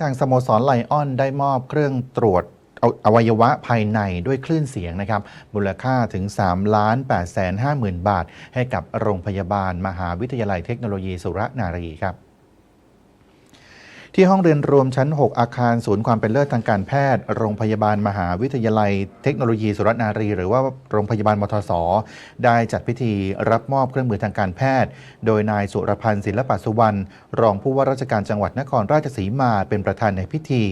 ทางสโมสรไลออนได้มอบเครื่องตรวจอวัยวะภายในด้วยคลื่นเสียงนะครับ มูลค่าถึง 3 ล้าน8แสน5หมื่นบาท ให้กับโรงพยาบาลมหาวิทยาลัยเทคโนโลยีสุรนารีครับ ที่ห้องเรียนรวมชั้น 6 อาคารศูนย์ความเป็นเลิศทางการแพทย์ โรงพยาบาลมหาวิทยาลัย เทคโนโลยีสุรนารี หรือว่าโรงพยาบาลมทส ได้จัดพิธีรับมอบเครื่องมือทางการแพทย์ โดยนายสุรพันธ์ศิลปสุวรรณรองผู้ว่าราชการจังหวัดนครราชสีมาเป็นประธานในพิธี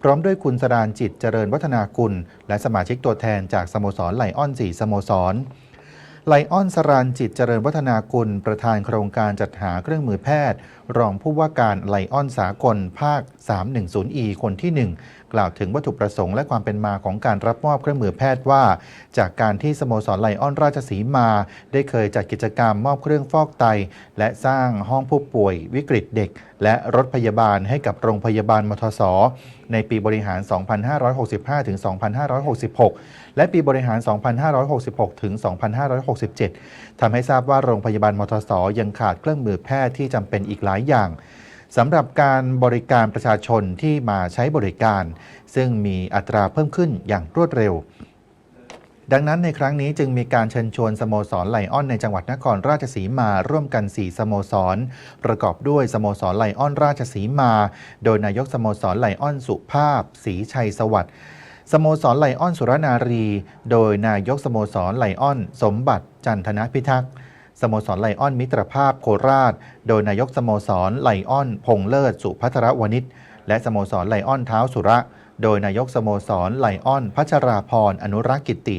พร้อมด้วยคุณสรานจิตเจริญวัฒนากุล และสมาชิกตัวแทนจากสโมสรไลออนสีสโมสร ไลออนสรานจิตเจริญวัฒนากุล ประธานโครงการจัดหาเครื่องมือแพทย์ รองผู้ว่าการไลออนสากลภาค 310E คนที่ 1 กล่าวถึงวัตถุประสงค์และความเป็นมาของการรับมอบเครื่องมือแพทย์ว่า จากการที่สโมสรไลออนราชสีมา ได้เคยจัดกิจกรรมมอบเครื่องฟอกไต และสร้างห้องผู้ป่วยวิกฤตเด็ก และรถพยาบาลให้กับโรงพยาบาลมทสในปีบริหาร 2565 ถึง 2566 และปีบริหาร 2566 ถึง 2567 ทำให้ทราบว่าโรงพยาบาลมทสยังขาดเครื่องมือแพทย์ที่จำเป็นอีกหลายอย่าง สำหรับการบริการประชาชนที่มาใช้บริการ ซึ่งมีอัตราเพิ่มขึ้นอย่างรวดเร็ว ดังนั้นในครั้งนี้จึงมีการเชิญชวนสโมสรไลออนในจังหวัดนครราชสีมาร่วมกัน 4 สโมสร ประกอบด้วยสโมสรไลออนราชสีมา โดยนายกสโมสรไลออนสุภาพศรีชัยสวัสดิ์สโมสรไลออนสุรนารี โดยนายกสโมสรไลออน สมบัติจันทนพิทักษ์ สโมสรไลออนมิตรภาพโคราช โดยนายกสโมสรไลออน พงเลิศสุพัทรวณิชและสโมสรไลออนเท้าสุระ โดยนายกสโมสรไลออน พัชราพรอนุรักษ์กิติ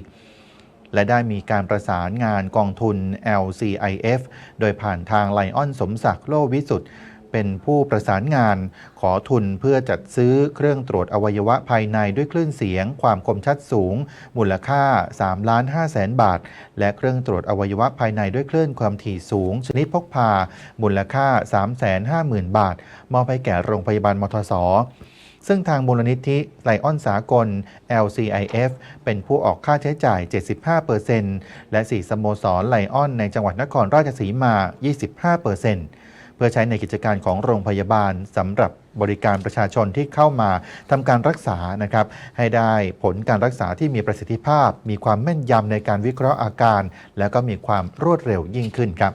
และได้มีการประสานงานกองทุน LCIF โดยผ่านทางไลออนสมศักดิ์โลวิสุทธ์ เป็นผู้ประสานงาน ขอทุนเพื่อจัดซื้อเครื่องตรวจอวัยวะภายในด้วยคลื่นเสียง ความคมชัดสูง มูลค่า3ล้าน5แสนบาท และเครื่องตรวจอวัยวะภายในด้วยคลื่นความถี่สูง ชนิดพกพา มูลค่า 3 5 0 0 0 0 บาท มอบให้แก่โรงพยาบาลมทสซึ่งทางมูลนิธิไลออนสากล LCIF เป็นผู้ออกค่าใช้จ่าย 75%และ 4 สโมสรไลออนในจังหวัดนครราชสีมา 25% เพื่อใช้ในกิจการของโรงพยาบาลสำหรับบริการประชาชนที่เข้ามาทำการรักษานะครับให้ได้ผลการรักษาที่มีประสิทธิภาพ มีความแม่นยำในการวิเคราะห์อาการ และก็มีความรวดเร็วยิ่งขึ้นครับ